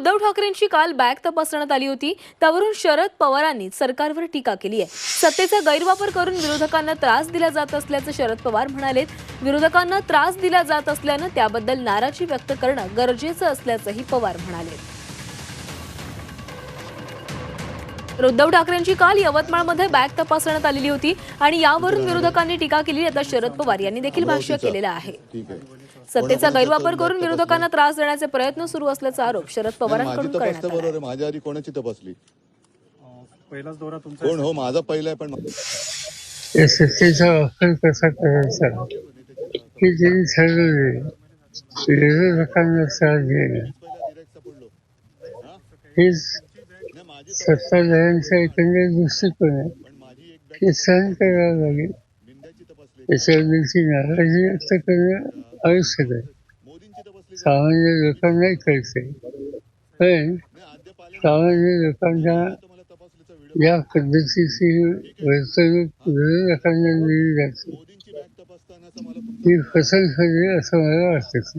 उद्धव ठाकरेंची काल बॅग तपासण्यात आली होती. त्यावरून शरद पवारांनी सरकारवर टीका केली आहे. सत्तेचा गैरवापर करून विरोधकांना त्रास दिला जात असल्याचं शरद पवार म्हणाले विरोधकांना त्रास दिला जात असल्यानं त्याबद्दल नाराजी व्यक्त करणं गरजेचं असल्याचंही पवार म्हणाले. उद्धव ठाकरेंची काल यवतमाळमध्ये बॅग तपासण्यात आलेली होती आणि यावरून विरोधकांनी टीका केली. आता शरद पवार यांनी देखील भाष्य केलेलं आहे. सत्तेचा गैरवापर करून विरोधकांना त्रास देण्याचे प्रयत्न सुरू असल्याचा आरोप शरद पवारांकडून करण्यात आला बरोबर आहे. माझ्या आधी कोणाची तपासली? पहिलाच दौरा तुमचा कोण? हो माझा पहिला पण कसा विरोधकांना त्रास देणं हेच सत्ताधाऱ्यांचा एकंदर दृष्टिकोन आहे पण सहन करावं लागेल बिंद्याची तपासली नाराजी व्यक्त करणं आवश्यक आहे. सामान्य लोकांनाही कळते पण सामान्य लोकांना या पद्धतीची वर्तणूक विरोधकांना दिली जाते मोदींची बॅग ही फसवणूक आहे असं मला वाटत.